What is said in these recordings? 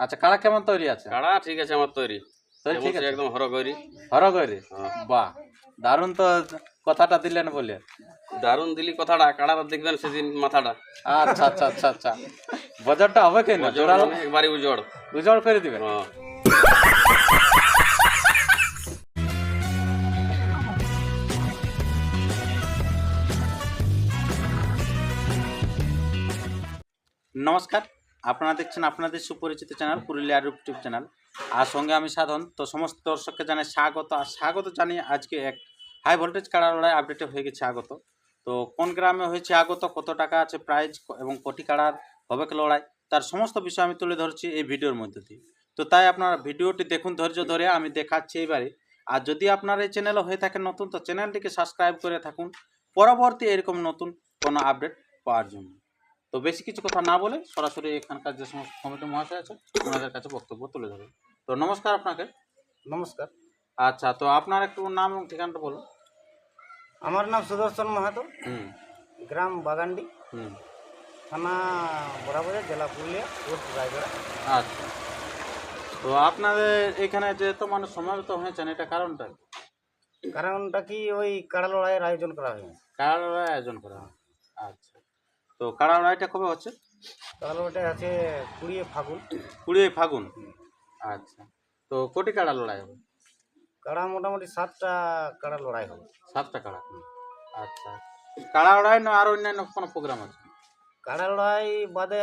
আচ্ছা কাড়া কেমন তৈরি আছে? কাড়া ঠিক আছে আমার তৈরি। তৈরি ঠিক আছে। একদম হরো করি হর করে হ্যাঁ। বাহ দারুণ তো কথাটা দিলেন বলে। দারুণ দিলি কথাটা কাড়াটা দেখবেন সেদিন মাথাটা। আচ্ছা আচ্ছা আচ্ছা আচ্ছা। বাজারটা হবে কেন? জোড়া মানে একবারই উজড়। উজড় করে দিবেন? হ্যাঁ। নমস্কার। আপনারা দেখছেন আপনাদের সুপরিচিত চ্যানেল পুরুলিয়ার ইউটিউব চ্যানেল। আর সঙ্গে আমি সাধন। তো সমস্ত দর্শককে জানাই স্বাগত। আর স্বাগত জানিয়ে আজকে এক হাই ভোল্টেজ কাড়া লড়াই আপডেটে হয়ে গেছে আগত। তো কোন গ্রামে হয়েছে আগত, কত টাকা আছে প্রাইজ এবং কোটি কাড়ার হবে লড়াই, তার সমস্ত বিষয় আমি তুলে ধরছি এই ভিডিওর মধ্যে দিয়ে। তো তাই আপনারা ভিডিওটি দেখুন ধৈর্য ধরে, আমি দেখাচ্ছি এবারে আর যদি আপনার এই চ্যানেলও হয়ে থাকে নতুন, তো চ্যানেলটিকে সাবস্ক্রাইব করে থাকুন। পরবর্তী এরকম নতুন কোনো আপডেট পাওয়ার জন্য। তো বেশি কিছু কথা না বলে সরাসরি এখানকার যে সমস্ত কমিটি মহাশয় আছে ওনাদের কাছে বক্তব্য তুলে ধরবে তো নমস্কার আপনাকে। নমস্কার। আচ্ছা তো আপনার একটু নাম এবং ঠিকানাটা বলুন। আমার নাম সুদর্শন মাহাতো। গ্রাম বাগানডি। হুম। থানা বরাবরে জেলা পুরুলিয়া পোস্ট রায়গড়া। আচ্ছা। তো আপনাদের এখানে যে তো মানুষ সমাবেত হয়েছেন এটা কারণটা কারণটা কি ওই কাড়া লড়াইয়ের আয়োজন করা হয়েছে কাড়া লড়াই আয়োজন করা হয় আচ্ছা। তো কাড়া লড়াইটা কবে হচ্ছে? কাড়া লড়াইটা আছে কুড়িয়ে ফাগুন। কুড়ি ফাগুন? আচ্ছা। তো কোটি কাড়া লড়াই হবে? কাড়া মোটামুটি সাতটা কাড়া লড়াই হবে। সাতটা কাড়া আচ্ছা। কাড়া লড়াই না আর অন্যান্য কোনো প্রোগ্রাম আছে? কাড়া লড়াই বাদে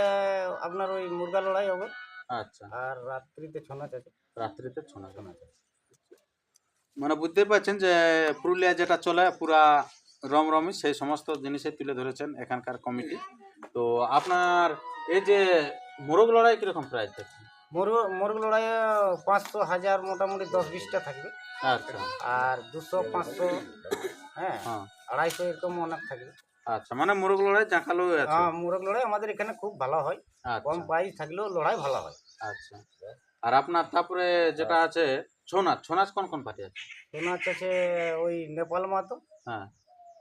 আপনার ওই মুরগা লড়াই হবে। আচ্ছা। আর রাত্রিতে ছৌ নাচ আছে। রাত্রিতে ছোনা ছোনা মানে বুঝতেই পারছেন যে পুরুলিয়া যেটা চলে পুরা রমরমি সেই সমস্ত জিনিসে তুলে ধরেছেন এখানকার কমিটি। তো আপনার এই যে মোরগ লড়াই কীরকম প্রাইস থাকে মোরগ মুরগ লড়াইয়ে পাঁচশো হাজার মোটামুটি দশ বিশটা থাকবে। আচ্ছা। আর দুশো পাঁচশো হ্যাঁ হ্যাঁ। আড়াইশো এরকম অনেক থাকবে। আচ্ছা মানে মোরগ লড়াই জাঁকালো হ্যাঁ মোরগ লড়াই আমাদের এখানে খুব ভালো হয়। কম আচ্ছা প্রাইস থাকলেও লড়াই ভালো হয়। আচ্ছা। আর আপনার তারপরে যেটা আছে ছৌ নাচ ছৌ নাচ কোন কোন পার্টি আছে? ছৌ নাচ আছে ওই নেপাল মাতো হ্যাঁ।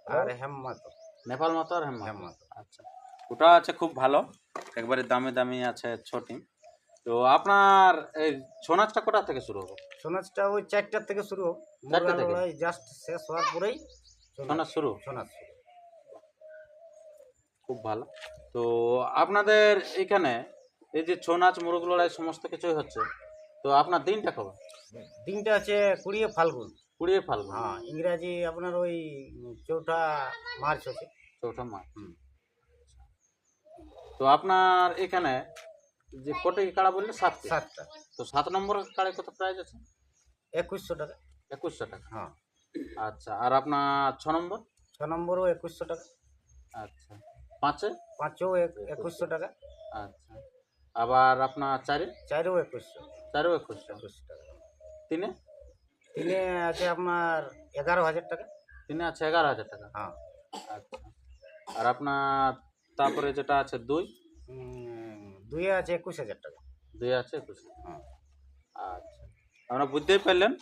আর হেমমাতো। নেপাল মতো আর হেম হেম আচ্ছা। ওটা আছে খুব ভালো। একবারে দামি দামি আছে ছোটি। তো আপনার এই ছৌ নাচটা কোটা থেকে শুরু হবে ছৌ নাচটা ওই চারটার থেকে শুরু চারটে থেকে? জাস্ট শেষ হওয়ার পরেই ছৌ নাচ নাচ শুরু? ছৌ নাচ শুরু। খুব ভালো। তো আপনাদের এখানে এই যে ছৌ নাচ মুরগ লড়াই সমস্ত কিছুই হচ্ছে। তো আপনার দিনটা কবে? দিনটা আছে কুড়িয়ে ফাল্গুন। কুড়িয়ে ফাল্গুন হ্যাঁ ইংরাজি আপনার ওই চৌঠা মার্চ হচ্ছে। চৌঠা হুম। তো আপনার এখানে যে কোটি কাড়া বললে সাতটি? সাতটা। তো সাত নম্বর কাড়ে কত প্রাইস আছে? একুশশো টাকা। একুশশো টাকা। হ্যাঁ। আচ্ছা আর আপনার ছ নম্বর? ছ নম্বরও একুশশো টাকা। আচ্ছা পাঁচে? পাঁচও এক- একুশশো টাকা। আচ্ছা আবার আপনার চারে? চারেও একুশশো। চারেও একুশশো। একুশশো টাকা। তিনে? তিনে আছে আপনার এগারো হাজার টাকা। তিনে আছে এগারো হাজার টাকা? হ্যাঁ। আচ্ছা। আর আপনার তারপরে যেটা আছে দুই? দুইয়ে আছে একুশ হাজার টাকা। দুই আছে একুশ হ্যাঁ। আচ্ছা। আমরা বুঝতেই পারলেন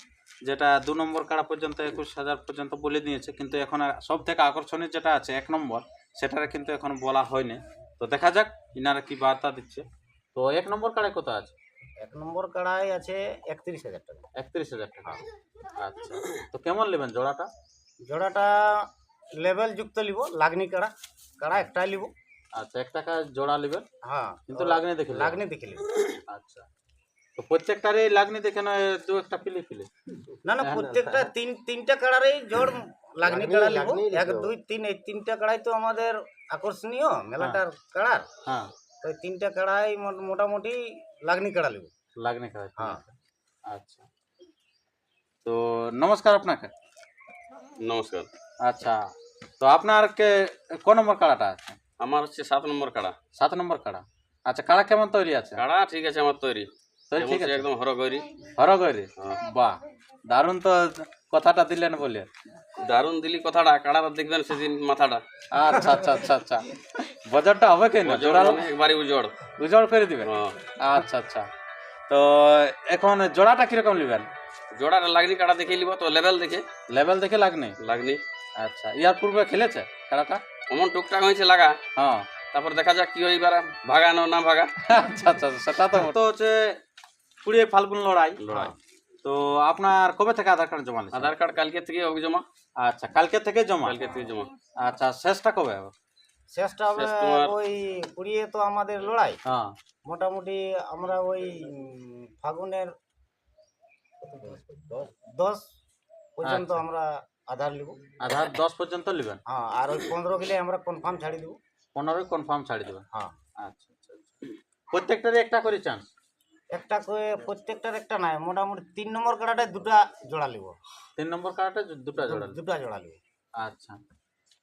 যেটা দু নম্বর কাড়া পর্যন্ত একুশ হাজার পর্যন্ত বলে দিয়েছে কিন্তু এখন সব থেকে আকর্ষণীয় যেটা আছে এক নম্বর সেটারে কিন্তু এখন বলা হয়নি। তো দেখা যাক ইনারা কি বার্তা দিচ্ছে। তো এক নম্বর কাড়ায় কত আছে? এক নম্বর কাড়াই আছে একত্রিশ হাজার টাকা। একত্রিশ হাজার টাকা। আচ্ছা তো কেমন নেবেন জোড়াটা? জোড়াটা লেভেল যুক্ত লিব লাগনি কাড়া কাড়া একটাই লিব। আচ্ছা এক টাকা জোড়া নেবেন হ্যাঁ। কিন্তু লাগনি দেখে লাগনি দেখে লিব আচ্ছা তো প্রত্যেকটারই লাগনি দেখে নয় দু একটা পিলি পিলি না না প্রত্যেকটা তিন তিনটা কাড়ারই জোড় লাগনি কাড়া লিব। এক দুই তিন এই তিনটা কাড়াই তো আমাদের আকর্ষণীয় মেলাটার কাড়ার। হ্যাঁ। তো তিনটা কাড়াই মোটামুটি লাগনি কাড়া লিব। লাগনি খাওয়া হ্যাঁ। আচ্ছা। তো নমস্কার আপনাকে। নমস্কার। আচ্ছা। তো আপনার কে কোন নম্বর কাড়াটা আছে? আমার হচ্ছে সাত নম্বর কাড়া। সাত নম্বর কাড়া। আচ্ছা কাড়া কেমন তৈরি আছে? কাড়া ঠিক আছে আমার তৈরি। তৈরি ঠিক আছে? একদম হরো করি হর গরি হ্যাঁ। বাহ। দারুণ তো কথাটা দিলেন বলে। দারুণ দিলি কথাটা কাড়াটা দেখবেন সেদিন মাথাটা। আচ্ছা আচ্ছা আচ্ছা আচ্ছা। বাজারটা হবে কেন? জোড়া মানে একবারই উজড়। উজড় করে দিবেন? হ্যাঁ। আচ্ছা আচ্ছা। তো এখন জোড়াটা কীরকম নেবেন? জোড়াটা লাগনি কাটা দেখে নিব তো লেভেল দেখে। লেভেল দেখে লাগনি? লাগনি। আচ্ছা ইয়ার পূর্বে খেলেছে খেলাটা অমন টুকটাক হয়েছে লাগা। হ্যাঁ। তারপর দেখা যাক কি হয় এবার ভাগানো না ভাগা। আচ্ছা আচ্ছা সেটা তো তো হচ্ছে কুড়ি ফাল্গুন লড়াই। লড়াই। তো আপনার কবে থেকে আধার কার্ড জমা আধার কার্ড কালকে থেকে জমা। আচ্ছা কালকে থেকে জমা? কালকে থেকে জমা। আচ্ছা শেষটা কবে হবে? শেষটা ওই কুড়িয়ে তো আমাদের লড়াই। হ্যাঁ। মোটামুটি আমরা ওই ফাগুনের দশ পর্যন্ত আচ্ছা। আমরা আধার লিব। আধার দশ পর্যন্ত নেবেন হ্যাঁ আর ওই পনেরো গেলে আমরা কনফার্ম ছাড়ি দেবো। পনেরোই কনফার্ম ছাড়ি দেবেন? হ্যাঁ। আচ্ছা আচ্ছা আচ্ছা। প্রত্যেকটারই একটা করে চান্স একটা করে প্রত্যেকটার একটা নাই মোটামুটি তিন নম্বর কাটাটায় দুটা জোড়া লিব। তিন নম্বর কার্ডটা দুটা জোড়া। দুটা জোড়া লিব। আচ্ছা।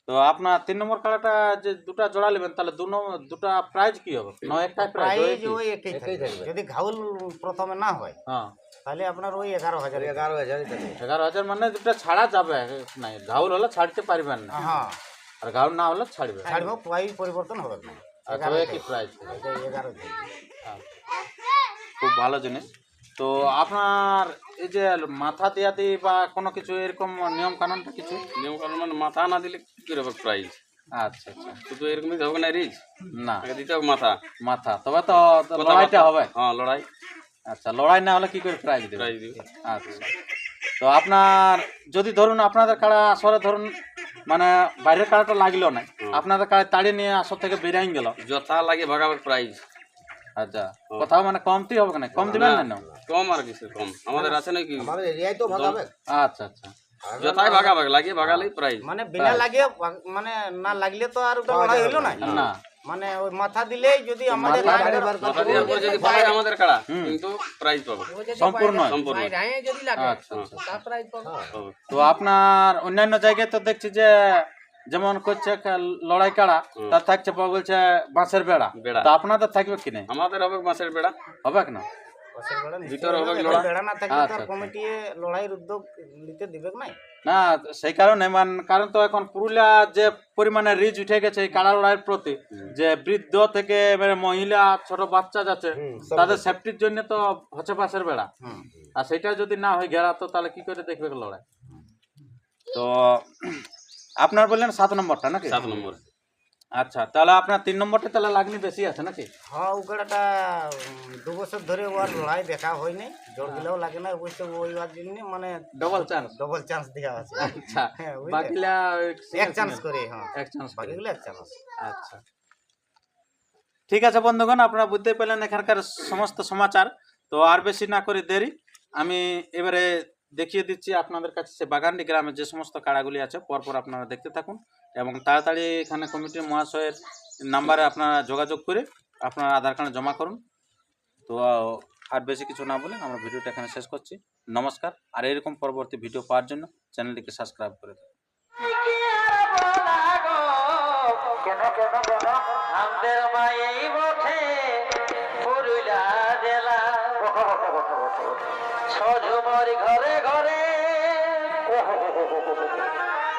তো আপনার তিন নম্বর কার্ডটা যে দুটা জোড়া নেবেন তাহলে দু নম্বর দুটা প্রাইজ কি হবে? নয় একটা প্রাইজ ওই একই থাকবে। যদি ঘাউল প্রথমে না হয় হ্যাঁ। তাহলে আপনার ওই এগারো হাজার। এগারো হাজার এগারো হাজার মানে দুটা ছাড়া যাবে নাই ঘাউল হলে ছাড়তে পারবেন না। হ্যাঁ। আর ঘাউল না হলে ছাড়বে। ছাড়বো প্রাইজ পরিবর্তন হবে না। আচ্ছা একই প্রাইজ এগারো খুব ভালো জিনিস। তো আপনার এই যে মাথা দেওয়াতে বা কোনো কিছু এরকম নিয়ম কানুনটা কিছু? নিয়ম কানুন মানে মাথা না দিলে কি করে হবে প্রাইজ আচ্ছা আচ্ছা। শুধু এরকমই হবে না রিজ না। দিতে হবে মাথা। মাথা। তবে তো লড়াইটা হবে। হ্যাঁ লড়াই। আচ্ছা লড়াই না হলে কি করে প্রাইজ দেবে? প্রাইজ দিবে। আচ্ছা। তো আপনার যদি ধরুন আপনাদের কাড়া আসরে ধরুন মানে বাইরের কাড়াটা লাগল না আপনাদের কাড়া তাড়িয়ে নিয়ে আসর থেকে বেরিয়ে গেল। যথা লাগে ভাগাবার প্রাইজ আচ্ছা। কোথাও মানে কমতি হবে না কম দিবেন না না কম আর কিছু কম। আমাদের আছে নাকি? আচ্ছা আচ্ছা। যথাই ভাগা ভাগ লাগে ভাগালেই প্রাইজ মানে বিনা লাগে মানে না লাগলে তো আর ওটা লড়াই হইল না। না। মানে ওই মাথা দিলেই যদি আমাদের মাথা দেওয়ার পর যদি আমাদের কাড়া কিন্তু প্রাইজ পাবো। সম্পূর্ণ সম্পূর্ণ আচ্ছা আচ্ছা। হবে। তো আপনার অন্যান্য জায়গায় তো দেখছি যে যেমন করছে লড়াই কাড়া তার থাকছে বলছে বাঁশের বেড়া। বেড়া। তো আপনাদের থাকবে কি নেই? আমাদের হবে বাঁশের বেড়া। হবে না? না আচ্ছা, আচ্ছা। না সেই কারণে মান কারণ তো এখন পুরুলিয়া যে পরিমাণে রিচ উঠে গেছে এই কাড়া লড়াইয়ের প্রতি যে বৃদ্ধ থেকে মহিলা ছোট বাচ্চা যাচ্ছে তাদের সেফটির জন্য তো হচ্ছে পাশের বেড়া। আর সেটা যদি না হয় ঘেরা তো তাহলে কি করে দেখবে লড়াই? তো আপনার বললেন সাত নম্বরটা নাকি? সাত নম্বর। আচ্ছা তাহলে আপনার তিন নম্বরটা তাহলে লাগনি বেশি আছে নাকি? হ্যাঁ ওগুলাটা দু বছর ধরে ওর লড়াই দেখা হয়নি জোর দিলেও লাগে না অবশ্য ওই ওর জন্য মানে ডবল চান্স ডবল চান্স দেওয়া আছে। আচ্ছা হ্যাঁ, বাকিলা এক চান্স করে হ্যাঁ। এক চান্স বাকিগুলো এক চান্স আচ্ছা। ঠিক আছে বন্ধুগণ আপনারা বুঝতে পেলেন এখানকার সমস্ত সমাচার তো আর বেশি না করে দেরি। আমি এবারে দেখিয়ে দিচ্ছি আপনাদের কাছে সে বাগানডি গ্রামে যে সমস্ত কাড়াগুলি আছে, পরপর আপনারা দেখতে থাকুন এবং তাড়াতাড়ি এখানে কমিটির মহাশয়ের নাম্বারে আপনারা যোগাযোগ করে আপনার আধার কার্ড জমা করুন। তো, আর বেশি কিছু না বলে আমরা ভিডিওটা এখানে শেষ করছি। নমস্কার, আর এরকম পরবর্তী ভিডিও পাওয়ার জন্য চ্যানেলটিকে সাবস্ক্রাইব করে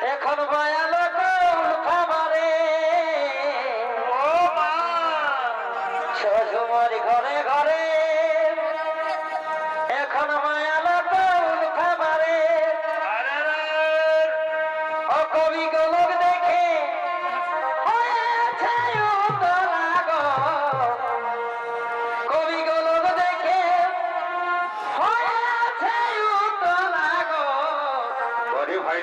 এখন মায়ালো খাবারে। শ্বশুমার ঘরে ঘরে। এখন মায়ালো কোন খাবারে। অকবি গোলক দেখে কবি গোলক দেখে ভাই